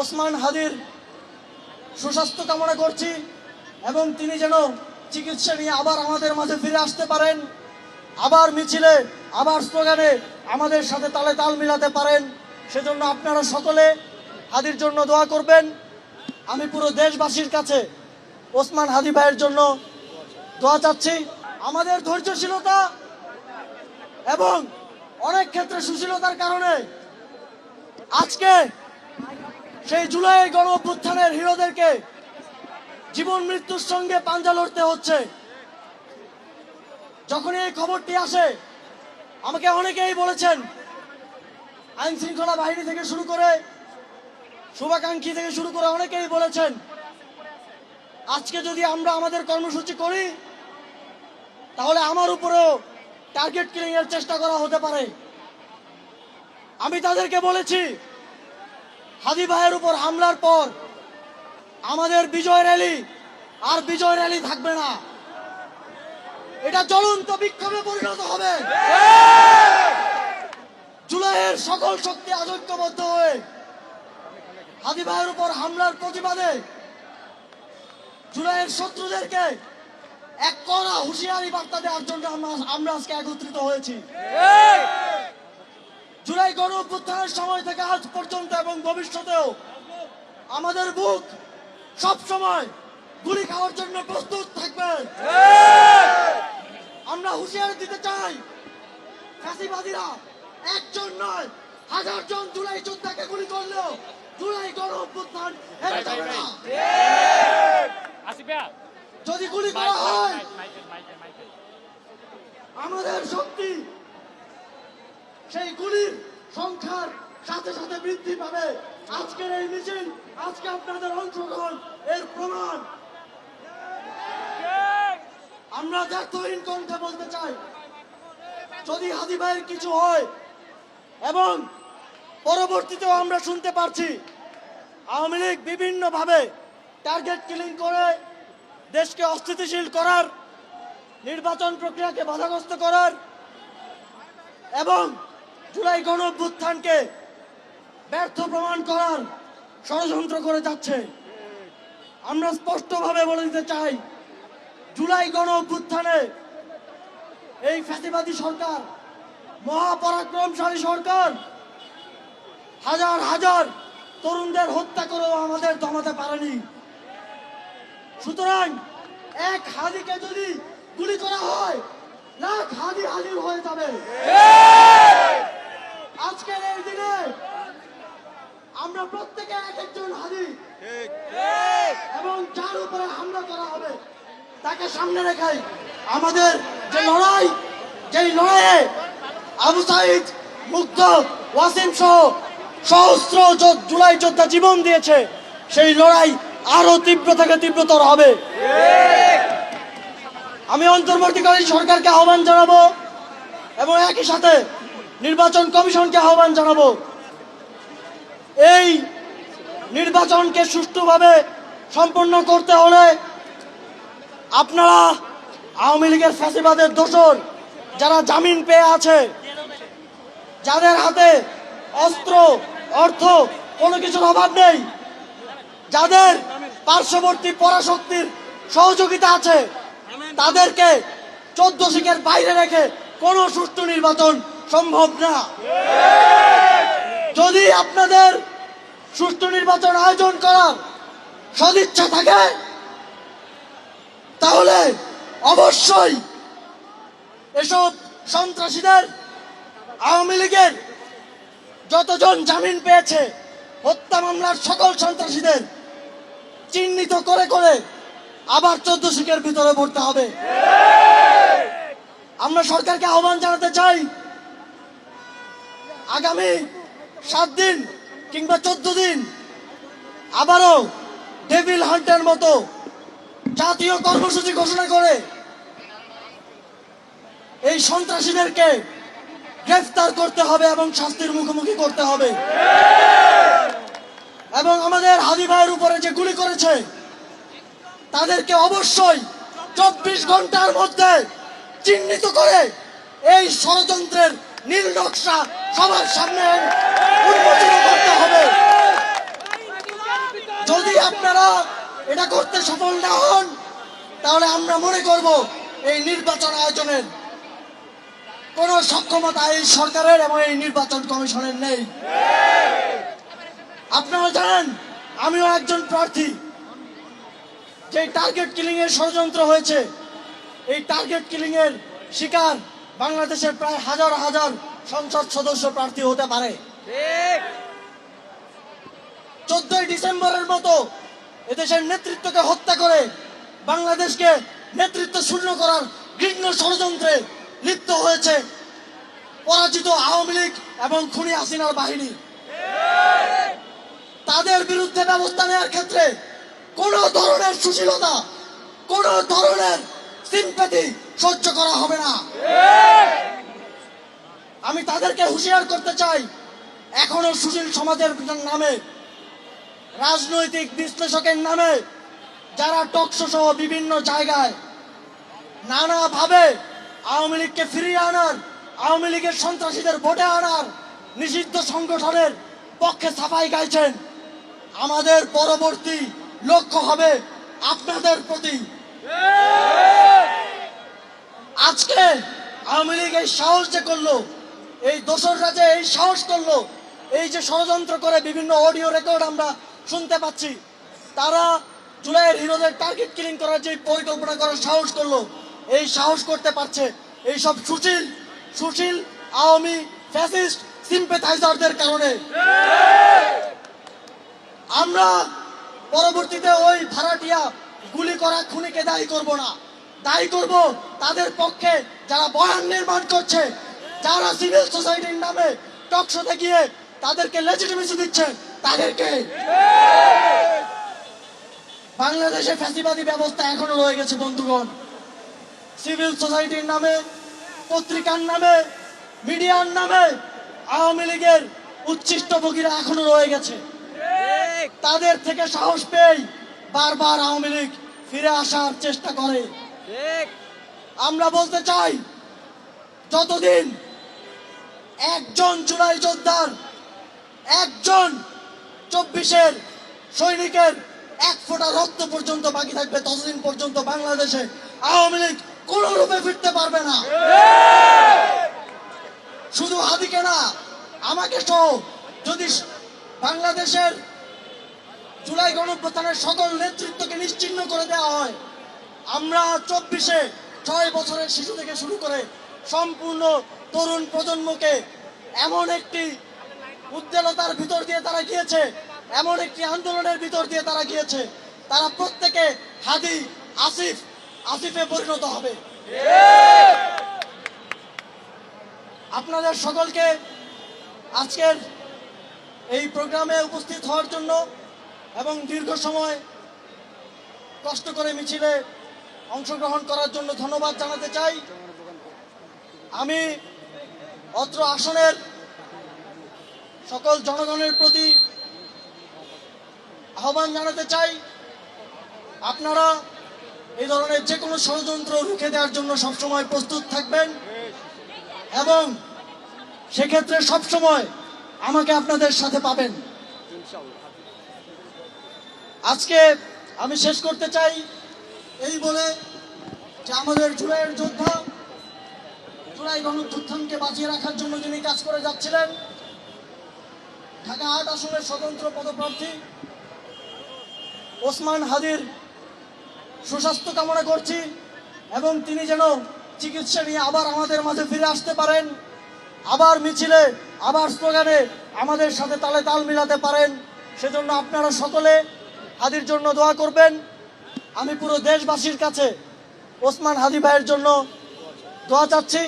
ওসমান হাদির সুস্বাস্থ্য কামনা করছি এবং তিনি যেন চিকিৎসা নিয়ে আবার আমাদের মাঝে ফিরে আসতে পারেন, আবার মিছিলে, আবার স্লোগানে আমাদের সাথে তালে তাল মিলাতে পারেন। সেজন্য আপনারা সকলে হাদির জন্য দোয়া করবেন। আমি পুরো দেশবাসীর কাছে ওসমান হাদি ভাইয়ের জন্য দোয়া চাচ্ছি। আমাদের ধৈর্যশীলতা এবং অনেক ক্ষেত্রে সুশীলতার কারণে আজকে সেই জুলাই গণ অভ্যুত্থানের হিরোদেরকে জীবন মৃত্যুর সঙ্গে পাঞ্জা লড়তে হচ্ছে। যখন এই খবরটি আসে, আমাকে অনেকেই বলেছেন, আইন শৃঙ্খলা বাহিনী থেকে শুরু করে, শুভাকাঙ্ক্ষী থেকে শুরু করে অনেকেই বলেছেন, আজকে যদি আমরা আমাদের কর্মসূচি করি, তাহলে আমার উপরেও টার্গেট কিলিং এর চেষ্টা করা হতে পারে। আমি তাদেরকে বলেছি হাদি ভাইয়ের উপর হামলার পর আমাদের বিজয় র্যালি আর বিজয় র্যালি থাকবে না। এটা জ্বলন্ত বিক্ষোভে পরিণত হবে। জুলাইয়ের সকল শক্তি আজৈক্যবদ্ধ হয়ে হাদি ভাইয়ের উপর হামলার প্রতিবাদে জুলাইয়ের শত্রুদেরকে এক কড়া হুঁশিয়ারি বার্তা দেওয়ার জন্য আমরা আমরা আজকে একত্রিত হয়েছি। জুলাই গণ অভ্যুত্থানের সময় থেকে আজ পর্যন্ত এবং ভবিষ্যতেও আমাদের বুক সব সময় গুলি খাওয়ার জন্য প্রস্তুত থাকবে। আমরা হুঁশিয়ারি দিতে চাই ফাঁসিবাদীরা একজন নয় হাজার জন জুলাই যোদ্ধাকে গুলি করলেও জুলাই গণ অভ্যুত্থান যদি গুলি করা হয় আমাদের শক্তি সেই গুলির সংখ্যার সাথে সাথে বৃদ্ধি পাবে। আজকের এই মিছিল, আজকে আপনাদের অংশগ্রহণ, এর প্রমাণ। আমরা দ্ব্যর্থহীন কণ্ঠে বলতে চাই, যদি হাদি ভাইয়ের কিছু হয়, এবং পরবর্তীতেও আমরা শুনতে পারছি, আওয়ামী লীগ বিভিন্নভাবে টার্গেট কিলিং করে, দেশকে অস্থিতিশীল করার, নির্বাচন প্রক্রিয়াকে বাধাগ্রস্ত করার, এবং জুলাই গণ অভ্যুত্থানকে ব্যর্থ প্রমাণ করার ষড়যন্ত্র করে যাচ্ছে। আমরা স্পষ্টভাবে বলে দিতে চাই, জুলাই গণ অভ্যুত্থানে এই ফ্যাসিবাদী সরকার, মহাপরাক্রমশালী সরকার, হাজার হাজার তরুণদের হত্যা করেও আমাদের দমাতে পারেনি। সুতরাং এক হাদিকে যদি গুলি করা হয়, লাখ হাদি হাজির হয়ে যাবে আজকের এই দিনে আমরা প্রত্যেকে এক একজন হাদি এবং যার উপরে হামলা করা হবে তাকে সামনে রেখাই আমাদের যে লড়াই, যেই লড়াইয়ে আবু সাইদ মুগ্ধ, ওয়াসিম সহ সহস্র জুলাই যোদ্ধা জীবন দিয়েছে, সেই লড়াই আরও তীব্র থেকে তীব্রতর হবে। আমি অন্তর্বর্তীকালীন সরকারকে আহ্বান জানাব এবং একই সাথে নির্বাচন কমিশনকে আহ্বান জানাব। এই নির্বাচনকে সুষ্ঠুভাবে সম্পন্ন করতে হলে আপনারা আওয়ামী লীগের ফ্যাসিবাদের দোষর যারা জামিন পেয়ে আছে, যাদের হাতে অস্ত্র, অর্থ, কোনো কিছুর অভাব নেই, যাদের পার্শ্ববর্তী পরাশক্তির সহযোগিতা আছে, তাদেরকে চোদ্দ শিখের বাইরে রেখে কোনো সুষ্ঠু নির্বাচন সম্ভব না। যদি আপনাদের সুষ্ঠু নির্বাচন আয়োজন করার সদিচ্ছা থাকে তাহলে অবশ্যই এসব সন্ত্রাসীদের আওয়ামী লীগের যতজন জামিন পেয়েছে, হত্যা মামলার সকল সন্ত্রাসীদের চিহ্নিত করে করে আবার চোদ্দ শিখের ভিতরে পড়তে হবে। আমরা সরকারকে আহ্বান জানাতে চাই, আগামী সাত দিন কিংবা চোদ্দ দিন আবারও ডেভিল হান্টের মতো জাতীয় কর্মসূচি ঘোষণা করে এই সন্ত্রাসীদেরকে গ্রেফতার করতে হবে এবং শাস্তির মুখোমুখি করতে হবে। এবং আমাদের হাদি ভাইয়ের উপরে যে গুলি করেছে, তাদেরকে অবশ্যই চব্বিশ ঘণ্টার মধ্যে চিহ্নিত করে এই ষড়যন্ত্রের নীল নকশা সবার সামনে উন্মোচিত করতে হবে। যদি আপনারা এটা করতে সফল না হন তাহলে আমরা মনে করব এই নির্বাচন আয়োজনের কোনো সক্ষমতা এই সরকারের এবং এই নির্বাচন কমিশনের নেই। আপনারা জানেন আমিও একজন প্রার্থী। যে টার্গেট কিলিং এর ষড়যন্ত্র হয়েছে এই টার্গেট কিলিং এর শিকার বাংলাদেশের প্রায় হাজার হাজার সংসদ সদস্য প্রার্থী হতে পারে। চোদ্দই ডিসেম্বরের মতো এদেশের নেতৃত্বকে হত্যা করে বাংলাদেশকে নেতৃত্ব শূন্য করার ঘৃণ্য ষড়যন্ত্রে লিপ্ত হয়েছে পরাজিত আওয়ামী লীগ এবং খুনি হাসিনার বাহিনী। তাদের বিরুদ্ধে ব্যবস্থা নেওয়ার ক্ষেত্রে কোন ধরনের সুশীলতা, কোন ধরনের সিম্প্যাথি সহ্য করা হবে না। আমি তাদেরকে হুঁশিয়ার করতে চাই, এখনও সুশীল সমাজের নামে রাজনৈতিক বিশ্লেষকের নামে যারা টকশো সহ বিভিন্ন জায়গায় নানাভাবে আওয়ামী লীগকে ফিরিয়ে আনার, আওয়ামী লীগের সন্ত্রাসীদের ভোটে আনার নিষিদ্ধ সংগঠনের পক্ষে সাফাই গাইছেন। আমাদের পরবর্তী লক্ষ্য হবে আপনাদের প্রতি। আজকে আওয়ামী লীগ এই সাহস যে করল, এই দোসররা যে এই সাহস করল, এই যে ষড়যন্ত্র করে বিভিন্ন অডিও রেকর্ড আমরা শুনতে পাচ্ছি। তারা জুলাইয়ের হিরোদের টার্গেট কিলিং করার যে পরিকল্পনা করার সাহস করল, এই সাহস করতে পারছে। এই সব সুশীল সুশীল আওয়ামী ফ্যাসিস্ট সিম্পেথাইজারদের কারণে। আমরা পরবর্তীতে ওই ভাড়াটিয়া গুলি করা খুনিকে দায়ী করব না। দায়ী করব তাদের পক্ষে যারা বয়ান নির্মাণ করছে, যারা সিভিল সোসাইটির নামে টকশোতে গিয়ে তাদেরকে লেজিটিমেসি দিচ্ছে তাদেরকে। বাংলাদেশে ফ্যাসিবাদী ব্যবস্থা এখনও রয়ে গেছে, বন্ধুগণ। সিভিল সোসাইটির নামে, পত্রিকার নামে, মিডিয়ার নামে আওয়ামী লীগের উচ্ছিষ্ট ভোগীরা এখনও রয়ে গেছে। তাদের থেকে সাহস পেয়ে বারবার আওয়ামী লীগ ফিরে আসার চেষ্টা করে। আমরা বলতে চাই, যতদিন একজন জুলাই যোদ্ধার, একজন চব্বিশের সৈনিকের এক ফোঁটা রক্ত পর্যন্ত বাকি থাকবে ততদিন পর্যন্ত বাংলাদেশে আওয়ামী লীগ কোন রূপে ফিরতে পারবে না। শুধু হাদিকে না, আমাকে সহ যদি বাংলাদেশের জুলাই গণপ্রস্থানের সকল নেতৃত্বকে নিশ্চিহ্ন করে দেওয়া হয়, আমরা চব্বিশে ছয় বছরের শিশু থেকে শুরু করে সম্পূর্ণ তরুণ প্রজন্মকে এমন একটি উদ্বেলতার ভিতর দিয়ে তারা গিয়েছে। এমন একটি আন্দোলনের ভিতর দিয়ে তারা গিয়েছে। তারা প্রত্যেকে হাদি, আসিফ, আসিফে পরিণত হবে। আপনাদের সকলকে আজকের এই প্রোগ্রামে উপস্থিত হওয়ার জন্য এবং দীর্ঘ সময় কষ্ট করে মিছিলে অংশগ্রহণ করার জন্য ধন্যবাদ জানাতে চাই। আমি অত্র আসনের সকল জনগণের প্রতি আহ্বান জানাতে চাই, আপনারা এই ধরনের যে কোনো ষড়যন্ত্র রুখে দেওয়ার জন্য সবসময় প্রস্তুত থাকবেন এবং সেক্ষেত্রে সবসময় আমাকে আপনাদের সাথে পাবেন। আজকে আমি শেষ করতে চাই এই বলে যে আমাদের জুলাইয়ের যোদ্ধা, জুলাই গণযুত্থানকে বাঁচিয়ে রাখার জন্য যিনি কাজ করে যাচ্ছিলেন ঢাকা আট আসনের স্বতন্ত্র পদপ্রার্থী ওসমান হাদির সুস্বাস্থ্য কামনা করছি এবং তিনি যেন চিকিৎসা নিয়ে আবার আমাদের মাঝে ফিরে আসতে পারেন, আবার মিছিলে, আবার স্লোগানে আমাদের সাথে তালে তাল মিলাতে পারেন। সেজন্য আপনারা সকলে হাদির জন্য দোয়া করবেন। আমি পুরো দেশবাসীর কাছে ওসমান হাদি ভাইয়ের জন্য দোয়া চাচ্ছি।